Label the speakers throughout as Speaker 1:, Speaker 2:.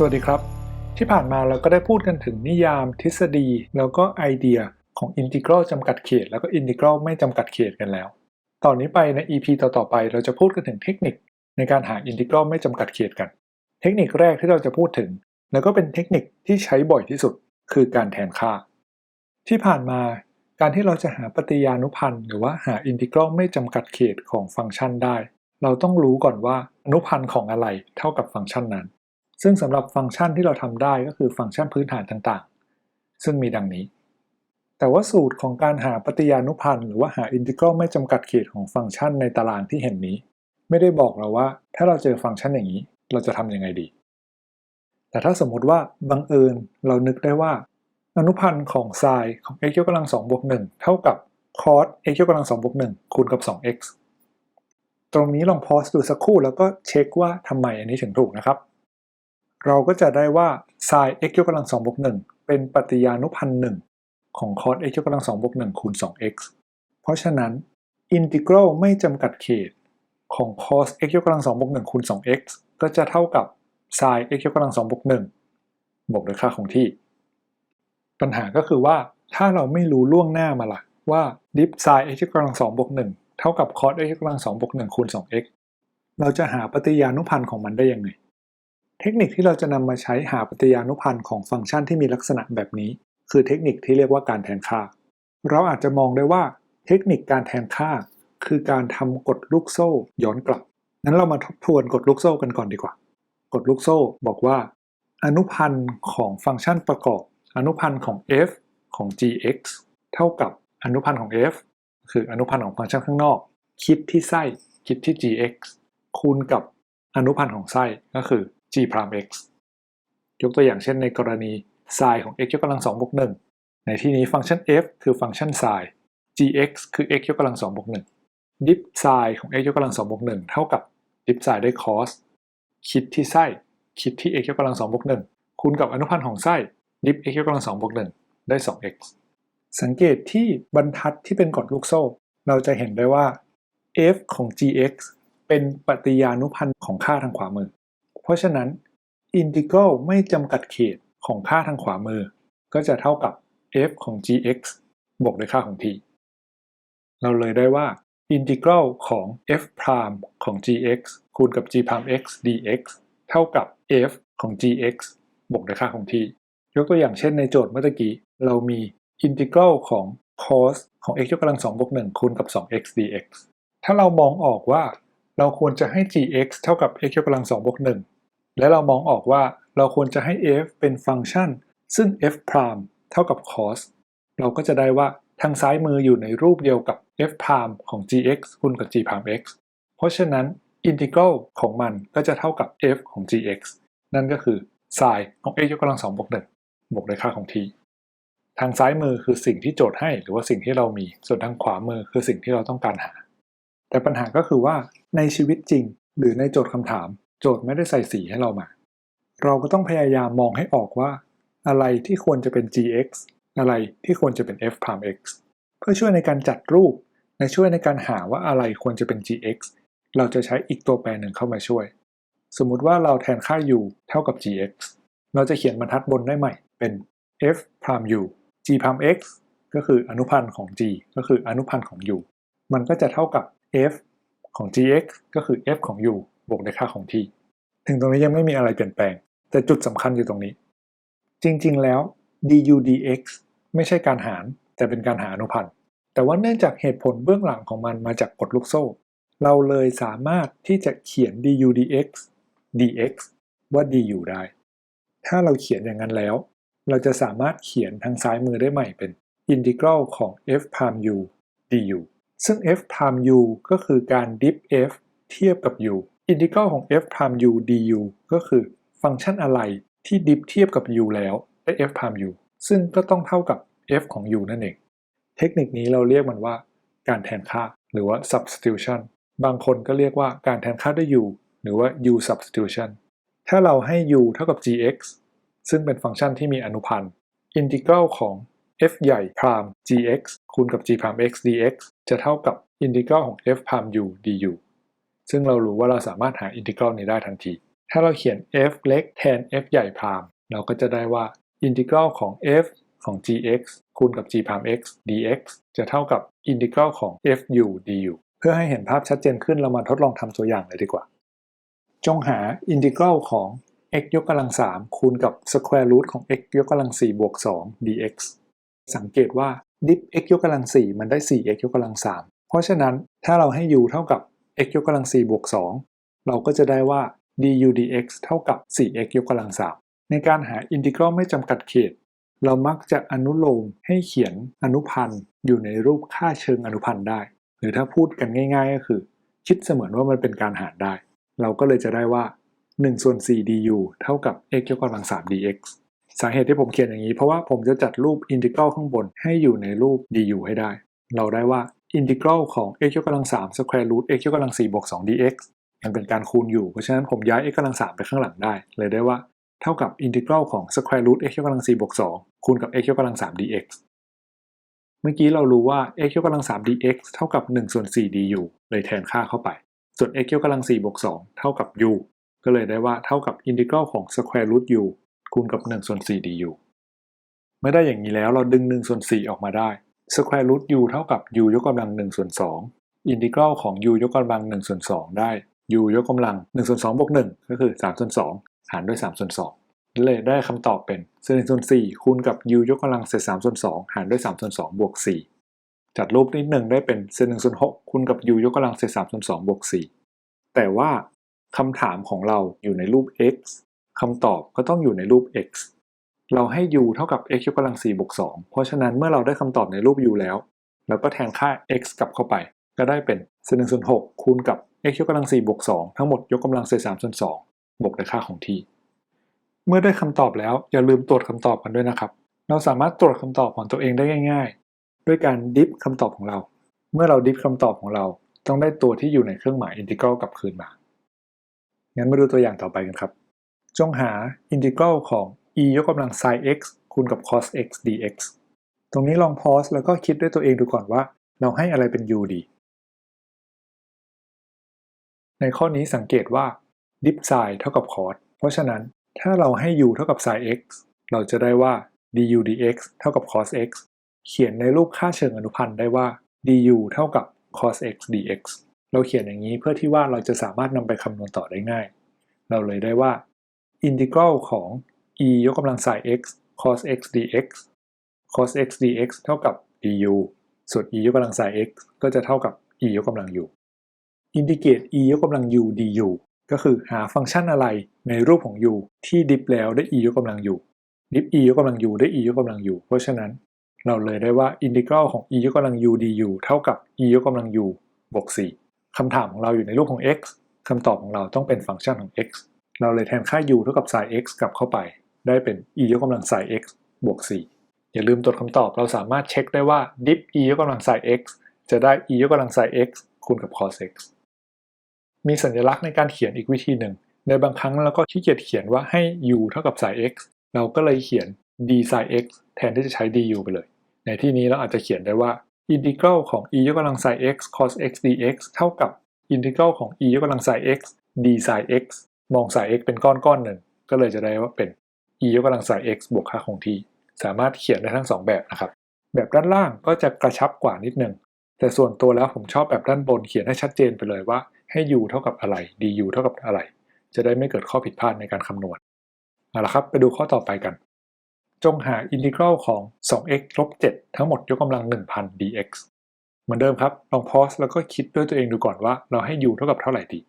Speaker 1: สวัสดีครับ ที่ผ่านมาเราก็ได้พูดกันถึงนิยามทฤษฎี แล้วก็ไอเดียของอินทิกรัลจำกัดเขต แล้วก็อินทิกรัลไม่จำกัดเขตกันแล้ว ตอนนี้ไปใน EP ต่อๆไปเราจะพูดกันถึงเทคนิค ในการหาอินทิกรัลไม่จำกัดเขตกัน เทคนิคแรกที่เราจะพูดถึง แล้วก็เป็นเทคนิคที่ใช้บ่อยที่สุด คือการแทนค่า ที่ผ่านมาการที่เราจะหาปฏิยานุพันธ์หรือว่าหาอินทิกรัลไม่จำกัดเขตของฟังก์ชันได้ เราต้องรู้ก่อนว่าอนุพันธ์ของอะไรเท่ากับฟังก์ชันนั้น ซึ่งสำหรับฟังก์ชันที่เราทำได้ก็คือฟังก์ชันพื้นฐานต่างๆ ซึ่งมีดังนี้ แต่ว่าสูตรของการหาปฏิยานุพันธ์หรือว่าหาอินทิกรัลไม่จำกัดเขตของฟังก์ชันในตารางที่เห็นนี้ ไม่ได้บอกเราว่า ถ้าเราเจอฟังก์ชันอย่างนี้ เราจะทำยังไงดี แต่ถ้าสมมติว่าบังเอิญเรานึกได้ว่า อนุพันธ์ของไซน์ของ x ยกกำลัง2บวก1เท่ากับ cos x ยกกำลัง2บวก1คูณกับ 2x ตรงนี้ลองพอสดูสักครู่แล้วก็เช็คว่าทำไมอันนี้ถึงถูกนะครับ เราก็จะได้ว่า sin x ยกกำลัง2บวก1เป็นปฏิยานุพันธ์1ของ cos x ยกกำลัง2บวก1คูณ 2x เพราะฉะนั้นอินทิกรัลไม่จำกัดเขตของ cos x ยกกำลัง2บวก1คูณ 2x ก็จะเท่ากับ sin x ยกกำลัง2บวก1บวกด้วยค่าคงที่ ปัญหาก็คือว่าถ้าเราไม่รู้ล่วงหน้ามาล่ะว่า dip sin x ยกกำลัง2บวก1เท่ากับ cos x ยกกำลัง2บวก1คูณ 2x เราจะหาปฏิยานุพันธ์ของมันได้ยังไง เทคนิคที่เราจะนำมาใช้หาปฏิยานุพันธ์ของฟังก์ชันที่มีลักษณะแบบนี้ คือเทคนิคที่เรียกว่าการแทนค่า เราอาจจะมองได้ว่าเทคนิคการแทนค่า คือการทำกฎลูกโซ่ย้อนกลับนั้นเรามาทบทวนกฎลูกโซ่กันก่อนดีกว่า กฎลูกโซ่บอกว่า อนุพันธ์ของฟังก์ชันประกอบ อนุพันธ์ของ f ของ gx เท่ากับอนุพันธ์ของ f คืออนุพันธ์ของฟังก์ชันข้างนอก คิดที่ไส้คิดที่ gx คูณกับอนุพันธ์ของไส้ก็คือ g x ยกตัวอย่างเช่นในกรณี sin ของ x ยกกำลัง2บวก1ในที่นี้ฟังก์ชัน f คือฟังก์ชัน sin gx คือ x ยกกำลัง2บวก1 dip sin ของ x ยกกำลัง2บวก1เท่ากับ dip sin ด้วย cos คิดที่ไส้ คิดที่ x ยกกำลัง2บวก1คูณกับอนุพันธ์ของไส้ dip x ยกกำลัง2บวก1ได้ 2x สังเกตที่บรรทัดที่เป็นกฎลูกโซ่ เราจะเห็นได้ว่า f ของ gx เป็นปฏิยานุพันธ์ของค่าทางขวามือ เพราะฉะนั้นอินทิกรัลไม่จำกัดเขตของค่าทางขวามือ ก็จะเท่ากับ f ของ gx บวกด้วยค่าของ t เราเลยได้ว่าอินทิกรัลของ f พรามของ gx คูณกับ g พราม x dx เท่ากับ f ของ gx บวกด้วยค่าของ t ยกตัวอย่างเช่นในโจทย์เมื่อกี้ เรามีอินทิกรัลของ cos ของ x ยกกำลัง2บวก1คูณกับ 2x dx ถ้าเรามองออกว่าเราควรจะให้ gx เท่ากับ x ยกกำลัง2บวก1 และเรามองออกว่าเราควรจะให้ f เป็นฟังก์ชัน ซึ่ง f พรามเท่ากับ cos เราก็จะได้ว่าทางซ้ายมืออยู่ในรูปเดียวกับ f พรามของ gx คูณกับ g พราม x เพราะฉะนั้นอินทิกรัลของมันก็จะเท่ากับ f ของ gx นั่นก็คือ sin ของ x ยกกำลัง2บวก1บวกด้วยค่าของ t ทางซ้ายมือคือสิ่งที่โจทย์ให้ หรือว่าสิ่งที่เรามี ส่วนทางขวามือคือสิ่งที่เราต้องการหา แต่ปัญหาก็คือว่าในชีวิตจริง หรือในโจทย์คำถาม โจทย์ไม่ได้ใส่สีให้เรามา เราก็ต้องพยายามมองให้ออกว่า อะไรที่ควรจะเป็น gx อะไรที่ควรจะเป็น f พราม x เพื่อช่วยในการจัดรูป และช่วยในการหาว่าอะไรควรจะเป็น gx เราจะใช้อีกตัวแปรหนึ่งเข้ามาช่วย สมมุติว่าเราแทนค่า u เท่ากับ gx เราจะเขียนบรรทัดบนได้ใหม่ เป็น f พราม u g พราม x ก็คืออนุพันธ์ของ g ก็คืออนุพันธ์ของ u มันก็จะเท่ากับ f ของ gx ก็คือ f ของ u บวกด้วยค่าของ t ถึงตรงนี้ยังไม่มีอะไรเปลี่ยนแปลง แต่จุดสำคัญอยู่ตรงนี้ จริงๆแล้ว du dx ไม่ใช่การหาร แต่เป็นการหาอนุพันธ์ แต่ว่าเนื่องจากเหตุผลเบื้องหลังของมันมาจากกฎลูกโซ่ เราเลยสามารถที่จะเขียน du dx dx ว่า du ได้ ถ้าเราเขียนอย่างนั้นแล้ว เราจะสามารถเขียนทางซ้ายมือได้ใหม่เป็นอินทิกรัลของ f พาม u du ซึ่ง f พาม u ก็คือการ dip f เทียบกับ u อินทิกรัลของ f พราม u du ก็คือฟังก์ชันอะไรที่ dip เทียบกับ u แล้วได้ f พราม u ซึ่งก็ต้องเท่ากับ f ของ u นั่นเอง เทคนิคนี้เราเรียกมันว่า การแทนค่าหรือว่า substitution บางคนก็เรียกว่าการแทนค่าด้วย u หรือว่า u substitution ถ้าเราให้ u เท่ากับ gx ซึ่งเป็นฟังก์ชันที่มีอนุพันธ์อินทิกรัลของ f ใหญ่พราม gx คูณกับ g พราม x dx จะเท่ากับอินทิกรัลของ f พราม u du ซึ่งเรารู้ว่าเราสามารถหาอินทิกรัลนี้ได้ทันที ถ้าเราเขียน f เล็กแทน f ใหญ่พามเราก็จะได้ว่าอินทิกรัลของ f ของ gx คูณกับ g พาม x dx จะเท่ากับอินทิกรัลของ fu du เพื่อให้เห็นภาพชัดเจนขึ้นเรามาทดลองทำตัวอย่างเลยดีกว่า จงหาอินทิกรัลของ x ยกกำลัง 3 คูณกับ square root ของ x ยกกำลัง4บวก 2 dx สังเกตว่าดิฟ x ยกกำลัง 4 มันได้ 4x ยกกำลัง 3 เพราะฉะนั้นถ้าเราให้ u เท่ากับ x ยกกำลัง4บวก2เราก็จะได้ว่า du dx เท่ากับ 4x ยกกำลัง3ในการหาอินทิกรัลไม่จำกัดเขต เรามักจะอนุโลมให้เขียนอนุพันธ์อยู่ในรูปค่าเชิงอนุพันธ์ได้ หรือถ้าพูดกันง่าย ๆ ก็คือ คิดเสมือนว่ามันเป็นการหารได้ เราก็เลยจะได้ว่า1ส่วน4 du เท่ากับ x ยกกำลัง3 dx สาเหตุที่ผมเขียนอย่างนี้เพราะว่าผมจะจัดรูปอินทิกรัลข้างบนให้อยู่ในรูป du ให้ได้ เราได้ว่า อินทิกรัลของ x ยกกำลัง3 square root x ยกกำลัง4บวก2 dx ยังเป็นการคูณอยู่ เพราะฉะนั้นผมย้าย x กำลัง3ไปข้างหลังได้ เลยได้ว่าเท่ากับอินทิกรัลของ square root x ยกกำลัง4บวก2คูณกับ x ยกกำลัง3 dx เมื่อกี้เรารู้ว่า x ยกกำลัง3 dx เท่ากับ1ส่วน4 du เลยแทนค่าเข้าไป ส่วน x ยกกำลัง4บวก2เท่ากับ u ก็เลยได้ว่าเท่ากับอินทิกรัลของ square root u คูณกับ1ส่วน4 du เมื่อได้อย่างนี้แล้วเราดึง1ส่วน4ออกมาได้ square root u เท่ากับ u ยกกำลัง1ส่วน2อินทิกรัลของ u ยกกำลัง1ส่วน2ได้ u ยกกำลัง1ส่วน2บวก1ก็คือ3ส่วน2หารด้วย3ส่วน2เลยได้คำตอบเป็นเศษ1ส่วน4คูณกับ u ยกกำลังเศษ3ส่วน2หารด้วย3ส่วน2บวก4จัดรูปนิดหนึ่งได้เป็นเศษ1ส่วน6คูณกับ u ยกกำลังเศษ3ส่วน2บวก4แต่ว่าคำถามของเราอยู่ในรูป x คำตอบก็ต้องอยู่ในรูป x เราให้ u เท่ากับ x ยกกำลัง4บวก2เพราะฉะนั้นเมื่อเราได้คำตอบในรูป u แล้ว เราก็แทนค่า x กลับเข้าไป ก็ได้เป็นเศษ1ส่วน6คูณกับ x ยกกำลัง4บวก2ทั้งหมดยกกำลังเศษ3ส่วน2บวกด้วยค่าของ t เมื่อได้คำตอบแล้วอย่าลืมตรวจคำตอบกันด้วยนะครับ เราสามารถตรวจคำตอบของตัวเองได้ง่าย ๆ ด้วยการดิฟคำตอบของเรา เมื่อเราดิฟคำตอบของเรา ต้องได้ตัวที่อยู่ในเครื่องหมายอินทิกรัลกลับคืนมางั้นมาดูตัวอย่างต่อไปกันครับ จงหาอินทิกรัลของ e ยกกำลัง sin x คูณกับ cos x dx ตรงนี้ลองพอสแล้วก็คิดด้วยตัวเองดูก่อนว่า เราให้อะไรเป็น u ดี ในข้อนี้สังเกตว่า ดิฟ sin เท่ากับ cos เพราะฉะนั้นถ้าเราให้ u เท่ากับ sin x เราจะได้ว่า du dx เท่ากับ cos x เขียนในรูปค่าเชิงอนุพันธ์ได้ว่า du เท่ากับ cos x dx เราเขียนอย่างนี้เพื่อที่ว่าเราจะสามารถนำไปคำนวณต่อได้ง่าย เราเลยได้ว่า อินทิกรัลของ e ยกกำลัง sin x cos x dx cos x dx เท่ากับ du ส่วน e ยกกำลัง sin x ก็จะเท่ากับ e ยกกำลัง u อินทิเกรต e ยกกำลัง u du ก็คือหาฟังก์ชันอะไรในรูปของ u ที่ดิฟแล้วได้ e ยกกำลัง u ดิฟ e ยกกำลัง u ได้ e ยกกำลัง u เพราะฉะนั้นเราเลยได้ว่าอินทิกรัลของ e ยกกำลัง u du เท่ากับ e ยกกำลัง u บวก 4คำถามของเราอยู่ในรูปของ x คำตอบของเราต้องเป็นฟังก์ชันของ x เราเลยแทนค่า u เท่ากับ sin x กลับเข้าไป ได้เป็น e ยกกำลัง sin x บวก 4 อย่าลืมตรวจคำตอบเราสามารถเช็คได้ว่า diff e ยกกำลัง sin x จะได้ e ยกกำลัง sin x คูณกับ cos x มีสัญลักษณ์ในการเขียนอีกวิธีหนึ่ง ในบางครั้งเราก็ขี้เกียจเขียนว่าให้ u เท่ากับ sin x เราก็เลยเขียน d sin x แทนที่จะใช้ du ไปเลย ในที่นี้เราอาจจะเขียนได้ว่าอินทิกรัลของ e ยกกำลัง sin x cos x dx เท่ากับอินทิกรัลของ e ยกกำลัง sin x d sin x มอง sin x เป็นก้อนก้อนหนึ่ง ก็เลยจะได้ว่าเป็น e ยกกำลัง sin x บวกค่าคงที่ สามารถเขียนได้ทั้ง 2 แบบนะครับ แบบด้านล่างก็จะกระชับกว่านิดนึง แต่ส่วนตัวแล้วผมชอบแบบด้านบนเขียนให้ชัดเจนไปเลยว่า ให้ u เท่ากับอะไร du เท่ากับอะไร จะได้ไม่เกิดข้อผิดพลาดในการคำนวณ เอาละครับ ไปดูข้อต่อไปกัน จงหาอินทิกรัลของ 2x ลบ 7 ทั้งหมดยกกำลัง 1000 dx เหมือนเดิมครับ ลองพอสแล้วก็คิดด้วยตัวเองดูก่อนว่าเราให้ u เท่ากับเท่าไหร่ดี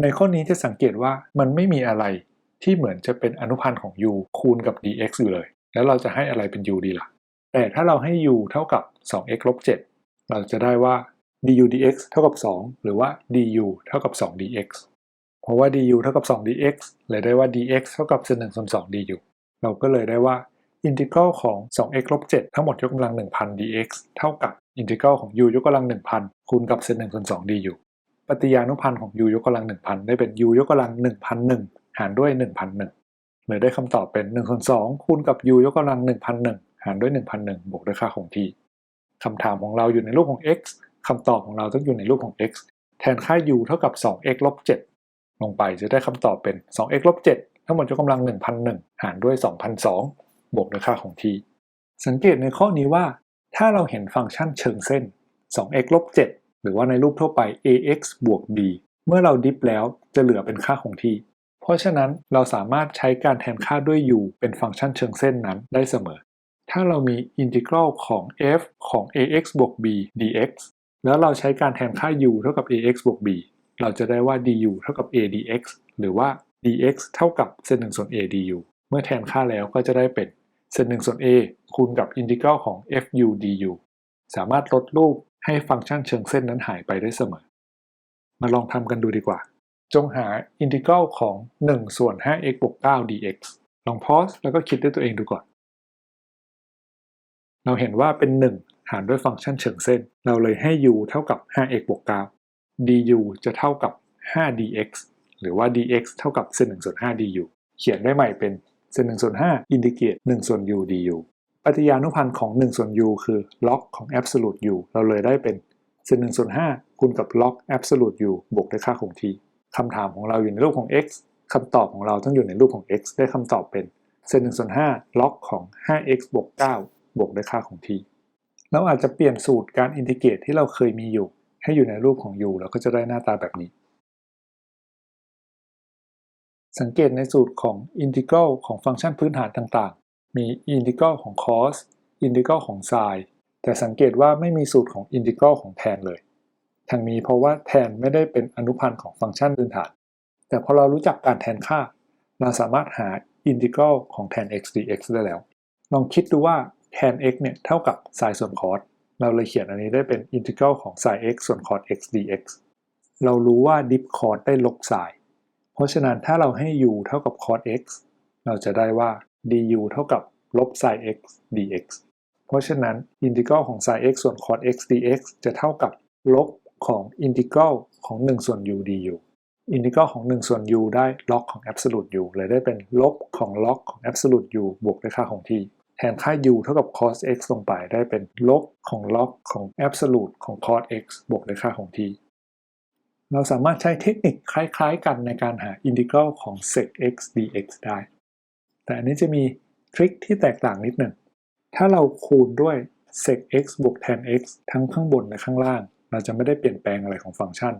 Speaker 1: ในข้อนี้จะสังเกตว่ามันไม่มีอะไรที่เหมือนจะเป็นอนุพันธ์ของ u คูณกับ dx อยู่เลย แล้วเราจะให้อะไรเป็น u ดีล่ะ แต่ถ้าเราให้ u เท่ากับ 2x ลบ7เราจะได้ว่า du dx เท่ากับ 2 หรือว่า du เท่ากับ 2 dx เพราะว่า du เท่ากับ 2 dx เลยได้ว่า dx เท่ากับเศษ1ส่วน2 du เราก็เลยได้ว่าอินทิกรัลของ 2x ลบ7ทั้งหมดยกกำลัง 1000 dx เท่ากับอินทิกรัลของ u ยกกำลัง 1000 คูณกับเศษ1ส่วน2 du ปฏิยานุพันธ์ของ u ยกกำลัง 1000 ได้เป็น u ยกกำลัง 1001 หารด้วย 1001เลยได้คำตอบเป็น1ส่วน2คูณกับ u ยกกำลัง 1001 หารด้วย 1001 บวกด้วยค่าคงที่คำถามของเราอยู่ในรูปของ x คำตอบของเราต้องอยู่ในรูปของ x แทนค่า u เท่ากับ 2x ลบ7ลงไปจะได้คำตอบเป็น 2x ลบ7ทั้งหมดยกกำลัง 1001 หารด้วย 2002 บวกด้วยค่าของ t สังเกตในข้อนี้ว่า ถ้าเราเห็นฟังก์ชันเชิงเส้น 2x ลบ7 หรือว่าในรูปทั่วไป ax บวก b เมื่อเราดิฟแล้วจะเหลือเป็นค่าของ t เพราะฉะนั้นเราสามารถใช้การแทนค่าด้วย u เป็นฟังก์ชันเชิงเส้นนั้นได้เสมอ ถ้าเรามีอินทิกรัลของ f ของ ax บวก b dx แล้วเราใช้การแทนค่า u เท่ากับ ax บวก b เราจะได้ว่า du เท่ากับ a dx หรือว่า dx เท่ากับเศษ1ส่วน a du เมื่อแทนค่าแล้วก็จะได้เป็นเศษ1ส่วน a คูณกับอินทิกรัลของ fu du สามารถลดรูป ให้ฟังก์ชันเชิงเส้นนั้นหายไปได้เสมอ มาลองทำกันดูดีกว่า จงหาอินทิกรัลของ 1 ส่วน 5x บวก 9 dx ลองพอสแล้วก็คิดด้วยตัวเองดูก่อน เราเห็นว่าเป็น 1 หารด้วยฟังก์ชันเชิงเส้น เราเลยให้ u เท่ากับ 5x บวก 9 du จะเท่ากับ 5 dx หรือว่า dx เท่ากับเศษ1ส่วน5 du เขียนได้ใหม่เป็นเศษ1ส่วน5อินทิเกรต1ส่วน u du ปฏิยานุพันธ์ของ1ส่วน u คือ log ของ absolute u เราเลยได้เป็นเศษ1ส่วน5คูณกับ log absolute u บวกด้วยค่าคงที่คำถามของเราอยู่ในรูปของ x คำตอบของเราต้องอยู่ในรูปของ x ได้คำตอบเป็นเศษ1ส่วน5 log ของ 5x บวก9บวกด้วยค่าของ t เราอาจจะเปลี่ยนสูตรการอินทิเกรตที่เราเคยมีอยู่ ให้อยู่ในรูปของ u แล้วก็จะได้หน้าตาแบบนี้ สังเกตในสูตรของอินทิกรัลของฟังก์ชันพื้นฐานต่าง มีอินทิกรัลของ cos อินทิกรัลของ sin แต่สังเกตว่าไม่มีสูตรของอินทิกรัลของแทนเลยทั้งนี้เพราะว่าแทนไม่ได้เป็นอนุพันธ์ของฟังก์ชันพื้นฐาน แต่พอเรารู้จักการแทนค่า เราสามารถหาอินทิกรัลของแทน x dx ได้แล้ว ลองคิดดูว่าแทน x เนี่ยเท่ากับ sin ส่วน cos เราเลยเขียนอันนี้ได้เป็นอินทิกรัลของ sin x ส่วน cos x dx เรารู้ว่า dip cos ได้ลบ sin เพราะฉะนั้นถ้าเราให้ u เท่ากับ cos x เราจะได้ว่า du เท่ากับลบ sin x dx เพราะฉะนั้นอินทิกรัลของ sin x ส่วน cos x dx จะเท่ากับลบของอินทิกรัลของ 1 ส่วน u du อินทิกรัลของ 1 ส่วน u ได้ log ของ absolute u เลยได้เป็นลบของ log ของ absolute u บวกด้วยค่าของ t แทนค่า u เท่ากับ cos x ลงไปได้เป็นลบของ log ของ absolute ของ cos x บวกด้วยค่าของ t เราสามารถใช้เทคนิคคล้ายๆกันในการหาอินทิกรัลของ sec x dx ได้ แต่อันนี้จะมีทริคที่แตกต่างนิดหนึ่ง ถ้าเราคูณด้วย sec x บวก tan x ทั้งข้างบนและข้างล่าง เราจะไม่ได้เปลี่ยนแปลงอะไรของฟังก์ชัน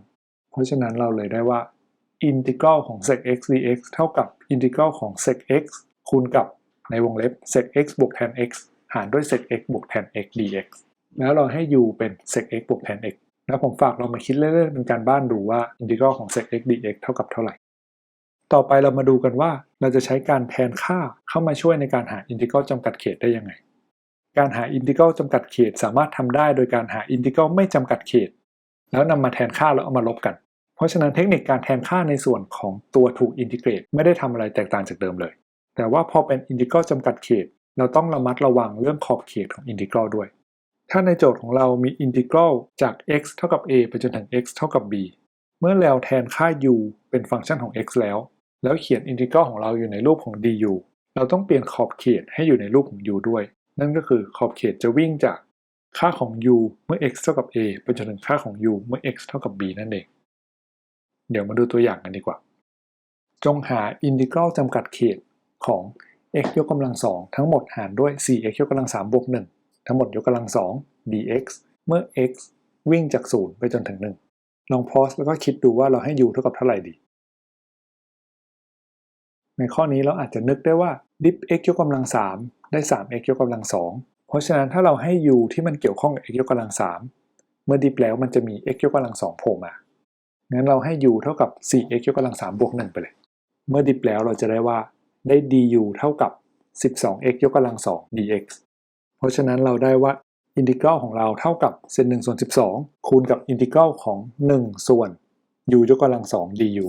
Speaker 1: เพราะฉะนั้นเราเลยได้ว่าอินทิกรัลของ sec x dx เท่ากับอินทิกรัลของ sec x คูณกับในวงเล็บ sec x บวก tan x หารด้วย sec x บวก tan x dx แล้วเราให้ u เป็น sec x บวก tan x แล้วผมฝากเรามาคิดเล่นๆเป็นการบ้านดูว่าอินทิกรัลของ sec x dx เท่ากับเท่าไหร่ ต่อไปเรามาดูกันว่าเราจะใช้การแทนค่าเข้ามาช่วยในการหาอินทิกรัลจำกัดเขตได้ยังไง การหาอินทิกรัลจำกัดเขตสามารถทำได้โดยการหาอินทิกรัลไม่จำกัดเขต แล้วนำมาแทนค่าแล้วเอามาลบกัน เพราะฉะนั้นเทคนิคการแทนค่าในส่วนของตัวถูกอินทิเกรตไม่ได้ทำอะไรแตกต่างจากเดิมเลย แต่ว่าพอเป็นอินทิกรัลจำกัดเขต เราต้องระมัดระวังเรื่องขอบเขตของอินทิกรัลด้วย ถ้าในโจทย์ของเรามีอินทิกรัลจาก x เท่ากับ a ไปจนถึง x เท่ากับ b เมื่อเราแทนค่า u เป็นฟังก์ชันของ x แล้ว แล้วเขียนอินทิกรัลของเราอยู่ในรูปของ du เราต้องเปลี่ยนขอบเขตให้อยู่ในรูปของ u ด้วย นั่นก็คือขอบเขตจะวิ่งจากค่าของ u เมื่อ x เท่ากับ a ไปจนถึงค่าของ u เมื่อ x เท่ากับ b นั่นเอง เดี๋ยวมาดูตัวอย่างกันดีกว่า จงหาอินทิกรัลจำกัดเขตของ x ยกกำลังสองทั้งหมดหารด้วย 4x ยกกำลัง3บวก1ทั้งหมดยกกำลัง2 dx เมื่อ x วิ่งจาก 0 ไปจนถึง 1 ลองพอสแล้วก็คิดดูว่าเราให้ u เท่ากับเท่าไหร่ดี ในข้อนี้เราอาจจะนึกได้ว่า dip x ยกกำลัง 3 ได้ 3x ยกกำลัง 2 เพราะฉะนั้นถ้าเราให้ u ที่มันเกี่ยวข้องกับ x ยกกำลัง 3 เมื่อ dip แล้วมันจะมี x ยกกำลัง 2 โผล่มา งั้นเราให้ u เท่ากับ 4x ยกกำลัง 3 บวก 1 ไปเลย เมื่อ dip แล้วเราจะได้ว่าได้ du เท่ากับ 12x ยกกำลัง 2 dx เพราะฉะนั้นเราได้ว่าอินทิกรัลของเราเท่ากับเศษ1ส่วน12 คูณกับอินทิกรัลของ 1 ส่วน u ยกกำลัง 2 du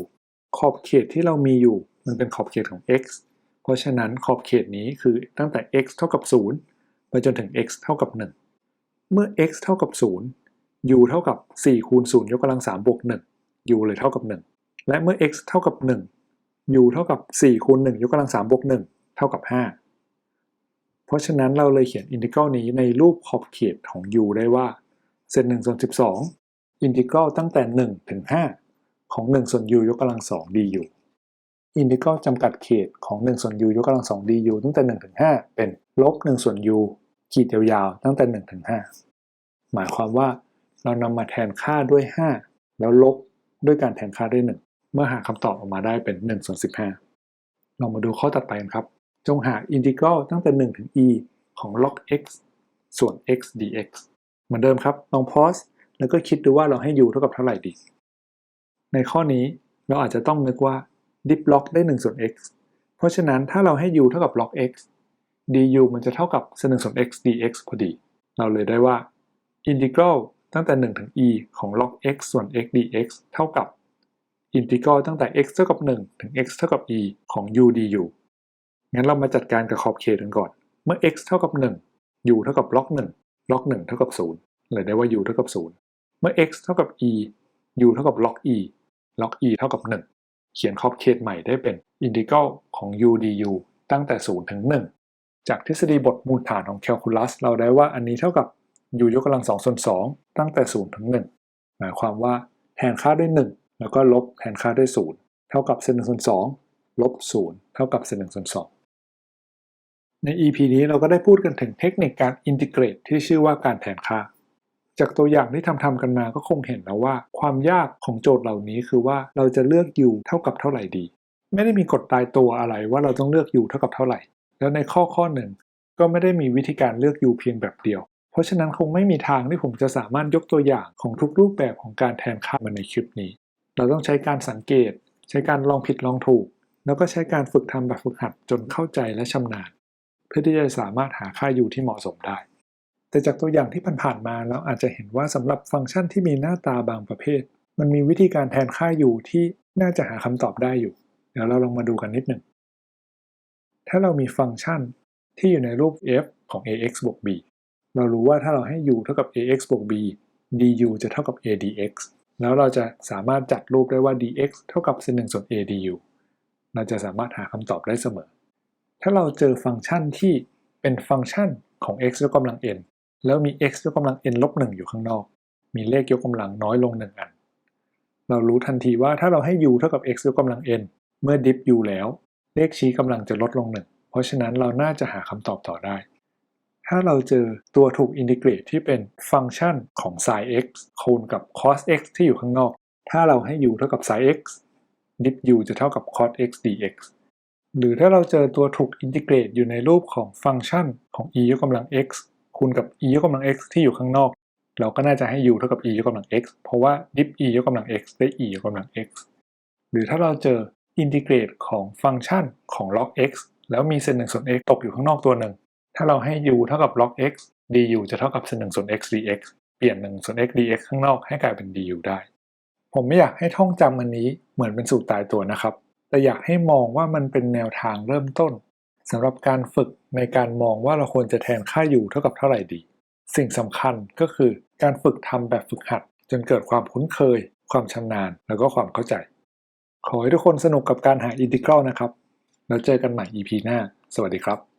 Speaker 1: ขอบเขตที่เรามีอยู่ มันเป็นขอบเขตของ x เพราะฉะนั้นขอบเขตนี้คือตั้งแต่ x เท่ากับ 0 ไปจนถึง x เท่ากับ 1 เมื่อ x เท่ากับ 0 u เท่ากับ 4 คูณ 0 ยกกำลัง 3 บวก 1 u เลยเท่ากับ 1 และเมื่อ x เท่ากับ 1 u เท่ากับ 4 คูณ 1 ยกกำลัง 3 บวก 1 เท่ากับ 5 เพราะฉะนั้นเราเลยเขียนอินทิกรัลนี้ในรูปขอบเขตของ u ได้ว่าเศษ1ส่วน12 อินทิกรัลตั้งแต่ 1 ถึง 5 ของ 1 ส่วน u ยกกำลัง 2 du อินทิกรัลจำกัดเขตของ1ส่วน u ยกกำลัง2 du ตั้งแต่1ถึง5เป็นลบ1ส่วน u ขีดยาวๆตั้งแต่1ถึง5หมายความว่าเรานำมาแทนค่าด้วย 5 แล้วลบด้วยการแทนค่าด้วย 1 เมื่อหาคำตอบออกมาได้เป็น1ส่วน15 เรามาดูข้อตัดไปกันครับ จงหาอินทิกรัลตั้งแต่1ถึง e ของ log x ส่วน x dx เหมือนเดิมครับลองพอสแล้วก็คิดดูว่าเราให้ u เท่ากับเท่าไหร่ดี ในข้อนี้เราอาจจะต้องนึกว่า dip log ได้1ส่วน x เพราะฉะนั้นถ้าเราให้ u เท่ากับ log x du มันจะเท่ากับ1ส่วน x dx พอดี เราเลยได้ว่าอินทิกรัลตั้งแต่ 1 ถึง e ของ log x ส่วน x dx เท่ากับอินทิกรัลตั้งแต่ x เท่ากับ 1 ถึง x เท่ากับ e ของ u du งั้นเรามาจัดการกับขอบเขตกันก่อน เมื่อ x เท่ากับ 1 u เท่ากับ log 1 log 1เท่ากับ 0 เลยได้ว่า u เท่ากับ 0 เมื่อ x เท่ากับ e u เท่ากับ log e log e เท่ากับ 1 เขียนขอบเขตใหม่ได้เป็นอินทิกรัลของ u du ตั้งแต่ 0 ถึง 1 จากทฤษฎีบทมูลฐานของแคลคูลัส เราได้ว่าอันนี้เท่ากับ u ยกกำลัง2ส่วน2ตั้งแต่ 0 ถึง 1 หมายความว่าแทนค่าด้วย 1 แล้วก็ลบแทนค่าด้วย 0 เท่ากับเศษ1ส่วน2ลบ 0 เท่ากับเศษ1ส่วน2ใน EP นี้เราก็ได้พูดกันถึงเทคนิคการอินทิเกรตที่ชื่อว่าการแทนค่า จากตัวอย่างที่ทำทำกันมาก็คงเห็นแล้วว่า ความยากของโจทย์เหล่านี้คือว่าเราจะเลือก u เท่ากับเท่าไหร่ดี ไม่ได้มีกฎตายตัวอะไรว่าเราต้องเลือก u เท่ากับเท่าไหร่ แล้วในข้อข้อหนึ่งก็ไม่ได้มีวิธีการเลือก u เพียงแบบเดียว เพราะฉะนั้นคงไม่มีทางที่ผมจะสามารถยกตัวอย่างของทุกรูปแบบของการแทนค่ามาในคลิปนี้ เราต้องใช้การสังเกต ใช้การลองผิดลองถูก แล้วก็ใช้การฝึกทำแบบฝึกหัดจนเข้าใจและชำนาญ เพื่อที่จะสามารถหาค่า u ที่เหมาะสมได้ แต่จากตัวอย่างที่ผ่านๆมาเราอาจจะเห็นว่าสำหรับฟังก์ชันที่มีหน้าตาบางประเภท มันมีวิธีการแทนค่า u ที่น่าจะหาคำตอบได้อยู่ เดี๋ยวเราลองมาดูกันนิดหนึ่ง ถ้าเรามีฟังก์ชันที่อยู่ในรูป f ของ ax บวก b เรารู้ว่าถ้าเราให้ u เท่ากับ ax บวก b du จะเท่ากับ a dx แล้วเราจะสามารถจัดรูปได้ว่า dx เท่ากับเศษ1ส่วน a du เราจะสามารถหาคำตอบได้เสมอ ถ้าเราเจอฟังก์ชันที่เป็นฟังก์ชันของ x ยกกำลัง n แล้วมี x ยกกำลัง n ลบ1อยู่ข้างนอก มีเลขยกกำลังน้อยลง 1 อัน เรารู้ทันทีว่าถ้าเราให้ u เท่ากับ x ยกกำลัง n เมื่อ dip u แล้ว เลขชี้กำลังจะลดลง 1 เพราะฉะนั้นเราน่าจะหาคำตอบต่อได้ ถ้าเราเจอตัวถูกอินทิเกรตที่เป็นฟังก์ชันของ sin x คูณกับ cos x ที่อยู่ข้างนอก ถ้าเราให้ u เท่ากับ sin x dip u จะเท่ากับ cos x dx หรือถ้าเราเจอตัวถูกอินทิเกรตอยู่ในรูปของฟังก์ชันของ e ยกกำลัง x คูณกับ e ยกกำลัง x ที่อยู่ข้างนอก เราก็น่าจะให้ u เท่ากับ e ยกกำลัง x เพราะว่า dip e ยกกำลัง x ได้ e ยกกำลัง x หรือถ้าเราเจออินทิเกรตของฟังก์ชันของ log x แล้วมีเศษ1ส่วน x ตกอยู่ข้างนอกตัวหนึ่ง ถ้าเราให้ u เท่ากับ log x du จะเท่ากับเศษ1ส่วน x dx เปลี่ยน1ส่วน x dx ข้างนอกให้กลายเป็น du ได้ ผมไม่อยากให้ท่องจำอันนี้เหมือนเป็นสูตรตายตัวนะครับ แต่อยากให้มองว่ามันเป็นแนวทางเริ่มต้น สำหรับการฝึกในการมองว่าเราควรจะแทนค่าอยู่เท่ากับเท่าไหร่ดี สิ่งสำคัญก็คือการฝึกทำแบบฝึกหัด จนเกิดความคุ้นเคย ความชำนาญ แล้วก็ความเข้าใจ ขอให้ทุกคนสนุกกับการหาอินทิกรัลนะครับ แล้วเจอกันใหม่ EP หน้า สวัสดีครับ